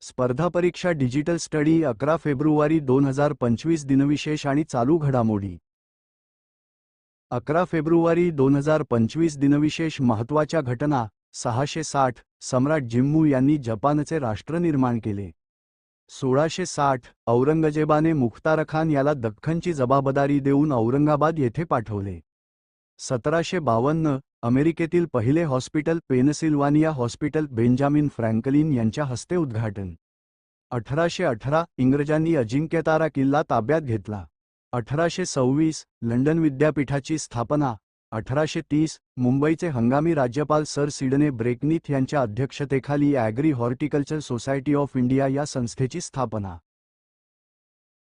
स्पर्धा परीक्षा digital study अकरा फेब्रुवारी दोन हजार पंचवीस दिनविशेष आणि चालू घडामोडी. अकरा फेब्रुवारी दोन हजार पंचवीस दिनविशेष महत्त्वाच्या घटना सहाशे साठ सम्राट जिम्मू यांनी जपानचे राष्ट्र निर्माण केले. सोळाशे साठ औरंगजेबाने मुख्तारखान याला दख्खनची जबाबदारी देऊन औरंगाबाद येथे पाठवले. सतराशे बावन्न अमेरिकेतील पहिले hospital Pennsylvania hospital Benjamin Franklin यांच्या हस्ते उद्घाटन. अठराशे अठरा इंग्रजांनी अजिंक्यतारा किल्ला ताब्यात घेतला. अठराशे सव्वीस लंडन विद्यापीठाची स्थापना. अठराशे तीस मुंबईचे हंगामी राज्यपाल सर सिडने ब्रेकनीथ यांच्या अध्यक्षतेखाली agri horticulture society of India या संस्थेची स्थापना.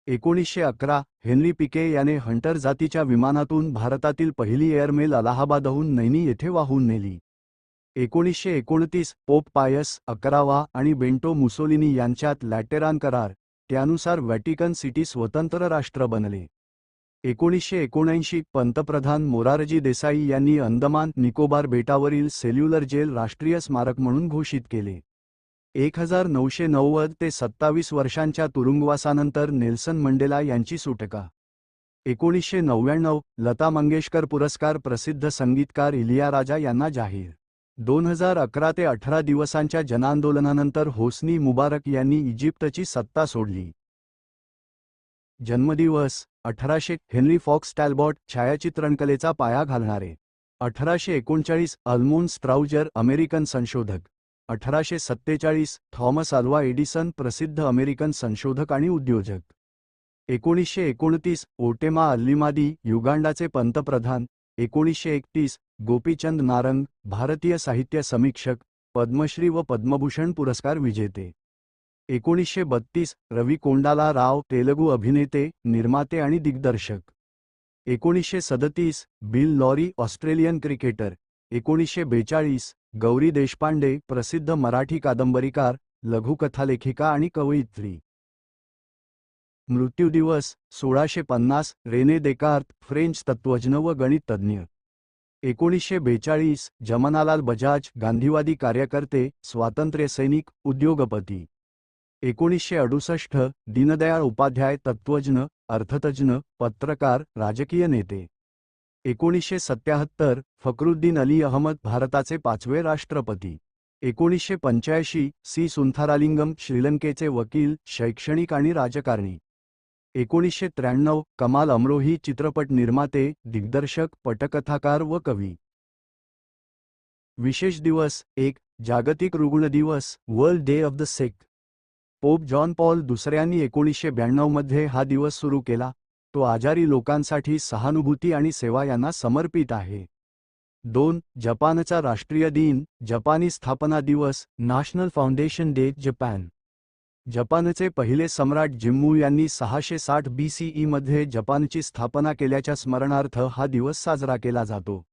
एकोणीसशे अकरा हेनरी पिके याने हंटर जातीच्या विमानातून भारतातील पहिली एअरमेल अलाहाबादहून नैनी येथे वाहून नेली. एकोणीसशे एकोणतीस पोप पायस अकरावा आणि बेंटो मुसोलिनी यांच्यात लॅटेरान करार त्यानुसार व्हॅटिकन सिटी स्वतंत्र राष्ट्र बनले. एकोणीसशे एकोणऐंशी पंतप्रधान मोरारजी देसाई यांनी अंदमान निकोबार बेटावरील सेल्युलर जेल राष्ट्रीय स्मारक म्हणून घोषित केले. एक हजार नऊशे नव्वद ते सत्तावीस वर्षांच्या तुरुंगवासानंतर नेल्सन मंडेला यांची सुटका. एकोणीसशे नव्याण्णव लता मंगेशकर पुरस्कार प्रसिद्ध संगीतकार इलियाराजा यांना जाहीर. दोन हजार अकरा ते अठरा दिवसांच्या जनांदोलनानंतर होस्नी मुबारक यांनी इजिप्तची सत्ता सोडली. जन्मदिवस अठराशे हेनरी फॉक्स टॅल्बॉट छायाचित्रणकलेचा पाया घालणारे. अठराशे एकोणचाळीस अल्मोन स्ट्राउजर अमेरिकन संशोधक. अठराशे सत्तेचाळीस थॉमस अल्वा एडिसन प्रसिद्ध अमेरिकन संशोधक आणि उद्योजक. एकोणीसशे एकोणतीस ओटेमा अल्लिमादी युगांडाचे पंतप्रधान. एकोणीसशे एकतीस गोपीचंद नारंग भारतीय साहित्य समीक्षक पद्मश्री व पद्मभूषण पुरस्कार विजेते. एकोणीसशे बत्तीस रवी कोंडाला राव तेलगू अभिनेते निर्माते आणि दिग्दर्शक. एकोणीसशे सदतीस बिल लॉरी ऑस्ट्रेलियन क्रिकेटर. एकोणीसशे बेचाळीस गौरी देशपांडे प्रसिद्ध मराठी कादंबरीकार लघुकथालेखिका आणि कवयित्री. मृत्यूदिवस सोळाशे पन्नास रेने देकार्त फ्रेंच तत्त्वज्ञ व गणिततज्ञ एकोणीसशे बेचाळीस जमनालाल बजाज गांधीवादी कार्यकर्ते स्वातंत्र्यसैनिक उद्योगपती. एकोणीसशे अडुसष्ट दीनदयाळ उपाध्याय तत्त्वज्ञ अर्थतज्ञ पत्रकार राजकीय नेते. एकोणीसशे सत्याहत्तर फखरुद्दीन अली अहमद भारताचे पाचवे राष्ट्रपती. एकोणीसशे पंच्याऐंशी सी. सुंथारालिंगम श्रीलंकेचे वकील शैक्षणिक आणि राजकारणी. एकोणीसशे त्र्याण्णव कमाल अमरोही चित्रपट निर्माते दिग्दर्शक पटकथाकार व कवी. विशेष दिवस एक जागतिक रुग्ण दिवस world day of the sick. Pope John Paul दुसऱ्यांनी एकोणीसशे ब्याण्णवमध्ये हा दिवस सुरू केला. तो आजारी लोकांसाठी सहानुभूती आणि सेवा यांना समर्पित आहे. दोन जपानचा राष्ट्रीय दिन जपानी स्थापना दिवस नॅशनल फाउंडेशन डे जपान. जपानचे पहिले सम्राट जिम्मू यांनी सहाशे साठ बीसीई मध्ये जपानची स्थापना केल्याच्या स्मरणार्थ हा दिवस साजरा केला जातो.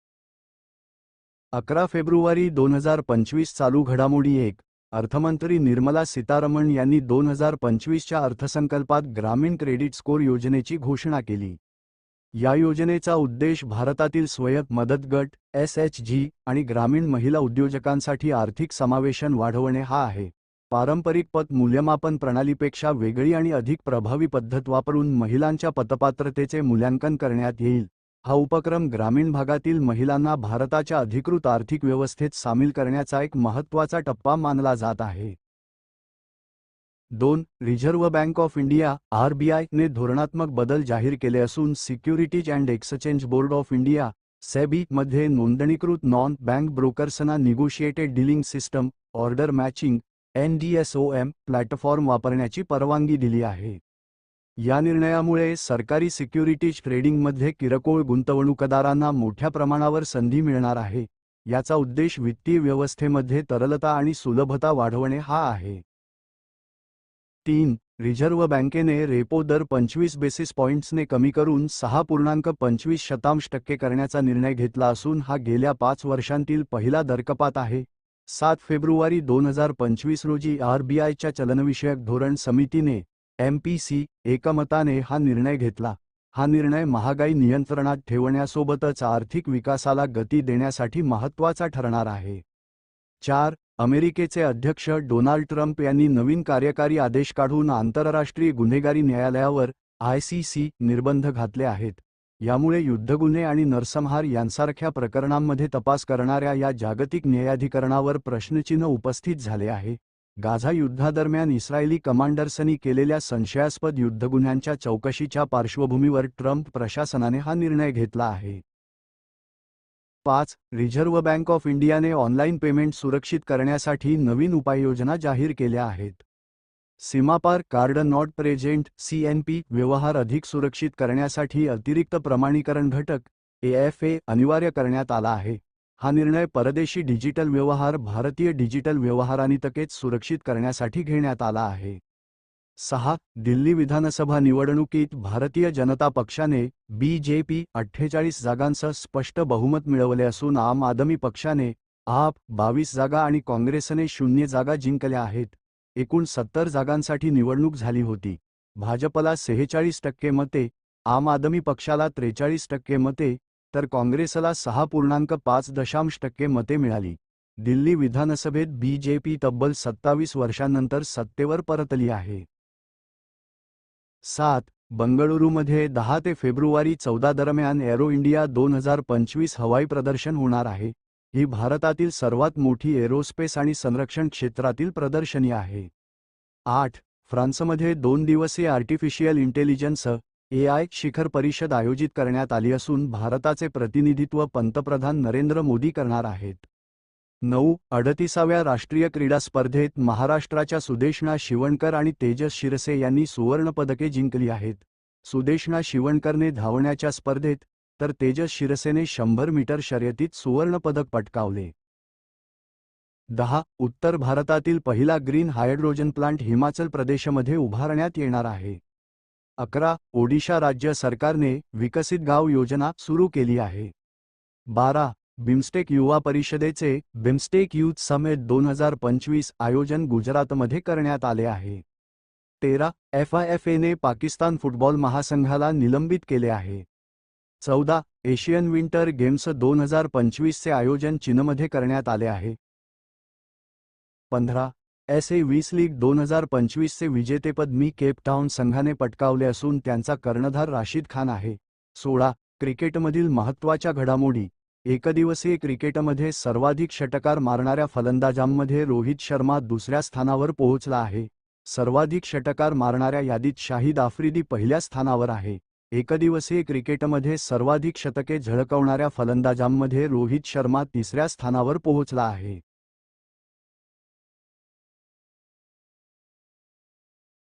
अकरा फेब्रुवारी दोन हजार पंचवीस चालू घडामोडी एक. अर्थमंत्री निर्मला सीतारमण यांनी दोन हजार पंचवीसच्या अर्थसंकल्पात ग्रामीण क्रेडिट स्कोर योजनेची घोषणा केली. या योजनेचा उद्देश भारतातील स्वयं मदत गट एस एच जी आणि ग्रामीण महिला उद्योजकांसाठी आर्थिक समावेशन वाढवणे हा आहे. पारंपरिक पत मूल्यमापन प्रणालीपेक्षा वेगळी आणि अधिक प्रभावी पद्धत वापरून महिलांच्या पतपात्रतेचे मूल्यांकन करण्यात येईल. हा उपक्रम ग्रामीण भागातील महिलांना भारताच्या अधिकृत आर्थिक व्यवस्थेत सामील करण्याचा एक महत्त्वाचा टप्पा मानला जात आहे. दोन रिझर्व्ह बँक ऑफ इंडिया आरबीआयने धोरणात्मक बदल जाहीर केले असून securities and exchange board of India SEBI मध्ये नोंदणीकृत नॉन बँक ब्रोकर्सना negotiated dealing system order matching NDSOM platform वापरण्याची परवानगी दिली आहे. या निर्णयामुळे सरकारी सिक्युरिटीज ट्रेडिंगमध्ये किरकोळ गुंतवणूकदारांना मोठ्या प्रमाणावर संधी मिळणार आहे. याचा उद्देश वित्तीय व्यवस्थेमध्ये तरलता आणि सुलभता वाढवणे हा आहे. तीन रिझर्व्ह बँकेने रेपो दर पंचवीस बेसिस पॉईंट्सने कमी करून सहा पूर्णांक पंचवीस शतांश टक्के करण्याचा निर्णय घेतला असून हा गेल्या पाच वर्षांतील पहिला दरकपात आहे. सात फेब्रुवारी दोन हजार पंचवीस रोजी आरबीआयच्या चलनविषयक धोरण समितीने एमपीसी एकमताने हा निर्णय घेतला. हा निर्णय महागाई नियंत्रणात ठेवण्यासोबतच आर्थिक विकासाला गती देण्यासाठी महत्त्वाचा ठरणार आहे. चार अमेरिकेचे अध्यक्ष डोनाल्ड ट्रम्प यांनी नवीन कार्यकारी आदेश काढून आंतरराष्ट्रीय गुन्हेगारी न्यायालयावर आय सी सी निर्बंध घातले आहेत. यामुळे युद्धगुन्हे आणि नरसंहार यांसारख्या प्रकरणांमध्ये तपास करणाऱ्या या जागतिक न्यायाधिकरणावर प्रश्नचिन्ह उपस्थित झाले आहे. गाझा युद्धादरम्यान इस्रायली कमांडर्सनी केलेल्या संशयास्पद युद्धगुन्ह्यांच्या चौकशीच्या पार्श्वभूमीवर ट्रम्प प्रशासनाने हा निर्णय घेतला आहे. पाच. रिझर्व्ह बँक ऑफ इंडियाने ऑनलाईन पेमेंट सुरक्षित करण्यासाठी नवीन उपाययोजना जाहीर केल्या आहेत. सीमापार कार्ड नॉट प्रेझेंट सीएनपी व्यवहार अधिक सुरक्षित करण्यासाठी अतिरिक्त प्रमाणीकरण घटक एएफए अनिवार्य करण्यात आला आहे. हा निर्णय परदेशी डिजिटल व्यवहार भारतीय डिजिटल व्यवहारांतकेच सुरक्षित करण्यासाठी घेण्यात आला आहे. सहा दिल्ली विधानसभा निवडणुकीत भारतीय जनता पक्षाने बीजेपी अठ्ठेचाळीस जागांसह स्पष्ट बहुमत मिळवले असून आम आदमी पक्षाने आप बावीस जागा आणि काँग्रेसने शून्य जागा जिंकल्या आहेत. एकूण सत्तर जागांसाठी निवडणूक झाली होती. भाजपला सेहेचाळीस टक्के मते आम आदमी पक्षाला त्रेचाळीस टक्के मते तर काँग्रेसला सहा पूर्णांक पाच दशांश टक्के मते मिळाली. दिल्ली विधानसभेत बीजेपी तब्बल सत्तावीस वर्षांनंतर सत्तेवर परतली आहे. सात बंगळुरूमध्ये दहा ते फेब्रुवारी चौदा दरम्यान एरो इंडिया दोन हजार पंचवीस हवाई प्रदर्शन होणार आहे. ही भारतातील सर्वात मोठी एरोस्पेस आणि संरक्षण क्षेत्रातील प्रदर्शनी आहे. आठ फ्रान्समध्ये दोन दिवसीय आर्टिफिशियल इंटेलिजन्स एआय शिखर परिषद आयोजित करण्यात आली असून भारताचे प्रतिनिधित्व पंतप्रधान नरेंद्र मोदी करणार आहेत. नऊ अडतीसाव्या राष्ट्रीय क्रीडा स्पर्धेत महाराष्ट्राच्या सुदेशना शिवणकर आणि तेजस शिरसे यांनी सुवर्णपदके जिंकली आहेत. सुदेशना शिवणकरने धावण्याच्या स्पर्धेत तर तेजस शिरसेने शंभर मीटर शर्यतीत सुवर्णपदक पटकावले. दहा उत्तर भारतातील पहिला ग्रीन हायड्रोजन प्लांट हिमाचल प्रदेशमध्ये उभारण्यात येणार आहे. अकरा, ओडिशा राज्य सरकारने विकसित गाव योजना सुरू केली आहे. बारा, बिमस्टेक युवा परिषदेचे बिमस्टेक यूथ समेट दोन हज़ार पंचवीस आयोजन गुजरातमध्ये करण्यात आले आहे. तेरा, F I F Pakistan football महासंघाला निलंबित केले आहे. चौदा, एशियन विंटर गेम्स दोन हज़ार पंचवीसचे आयोजन चीनमध्ये करण्यात पंधरा एस ए वीस लीग दोन हजार पंचवीसचे विजेतेपद मी केपटाऊन संघाने पटकावले असून त्यांचा कर्णधार राशीद खान आहे. सोळा क्रिकेटमधील महत्त्वाच्या घडामोडी. एकदिवसीय क्रिकेटमध्ये सर्वाधिक षटकार मारणाऱ्या फलंदाजांमध्ये रोहित शर्मा दुसऱ्या स्थानावर पोहोचला आहे. सर्वाधिक षटकार मारणाऱ्या यादीत शाहिद आफ्रिदी पहिल्या स्थानावर आहे. एकदिवसीय क्रिकेटमध्ये सर्वाधिक शतके झळकवणाऱ्या फलंदाजांमध्ये रोहित शर्मा तिसऱ्या स्थानावर पोहोचला आहे.